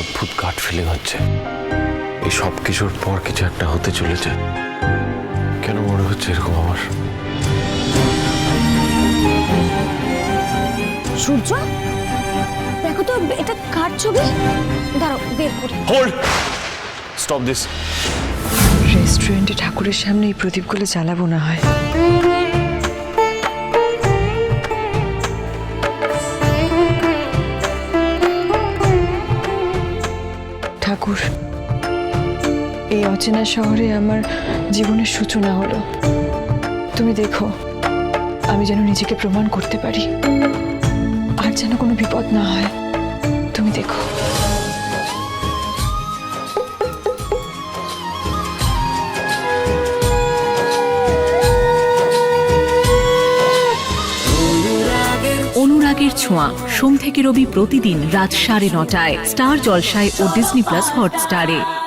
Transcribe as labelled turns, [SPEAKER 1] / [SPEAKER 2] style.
[SPEAKER 1] অদ্ভুত gut feeling হচ্ছে। এই সব কিছুর পর কিছু একটা হতে চলেছে। কেন মনে হচ্ছে এরকম আমার?
[SPEAKER 2] সূর্য দেখো তো এটা কার ছবি? দাঁড়াও বের করি।
[SPEAKER 1] হোল্ড স্টপ দিস
[SPEAKER 3] রেস্টুরেন্টে ঠাকুরের সামনে এই প্রদীপগুলো জ্বালাবো না হয়। ঠাকুর। এই অচেনা শহরে আমার জীবনের সূচনা হলো। তুমি দেখো, আমি যেন নিজেকে প্রমাণ করতে পারি। আর যেন কোনো বিপদ না হয়। তুমি দেখো।
[SPEAKER 4] অনুরাগের ছোঁয়া। সোম থেকে রবি প্রতিদিন রাত সাড়ে নটায়। স্টার জলসায় ও ডিসনি প্লাস হটস্টারে।